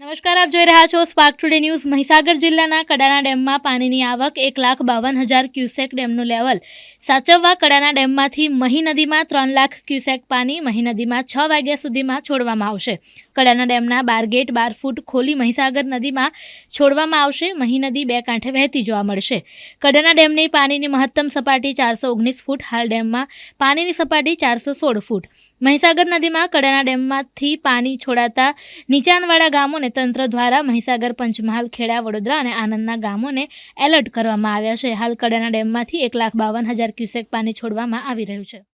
નમસ્કાર, આપ જોઈ રહ્યા છો સ્પાર્ક ટુડે ન્યૂઝ મહીસાગર જિલ્લાના કડાના ડેમમાં પાણીની આવક એક લાખ બાવન હજાર ક્યુસેક ડેમનું લેવલ. સાચવવા કડાના ડેમમાંથી મહી નદીમાં ત્રણ લાખ ક્યુસેક પાણી મહી નદીમાં છ વાગ્યા સુધીમાં છોડવામાં આવશે. કડાના ડેમના બાર ગેટ બાર ફૂટ ખોલી મહીસાગર નદીમાં છોડવામાં આવશે. મહી નદી બે કાંઠે વહેતી જોવા મળશે. કડાના ડેમની પાણીની મહત્તમ સપાટી ચારસો ઓગણીસ ફૂટ, હાલ ડેમમાં પાણીની સપાટી ચારસો સોળ ફૂટ. મહીસાગર નદીમાં કડાના ડેમમાંથી પાણી છોડાતા નીચાણવાળા ગામોને તંત્ર દ્વારા મહીસાગર, પંચમહાલ, ખેડા, વડોદરા અને આનંદના ગામોને એલર્ટ કરવામાં આવ્યા છે. હાલ કડાના ડેમમાંથી એક લાખ બાવન હજાર ક્યુસેક પાણી છોડવામાં આવી રહ્યું છે.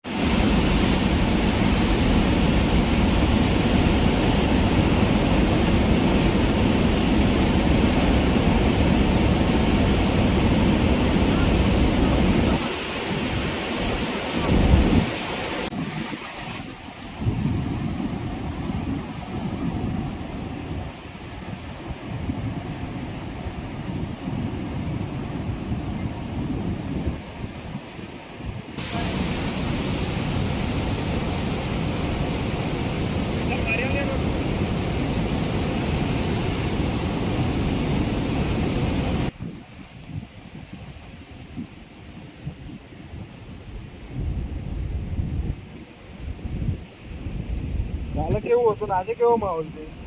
કાલે કેવું હતું આજે કેવો માહોલ છે?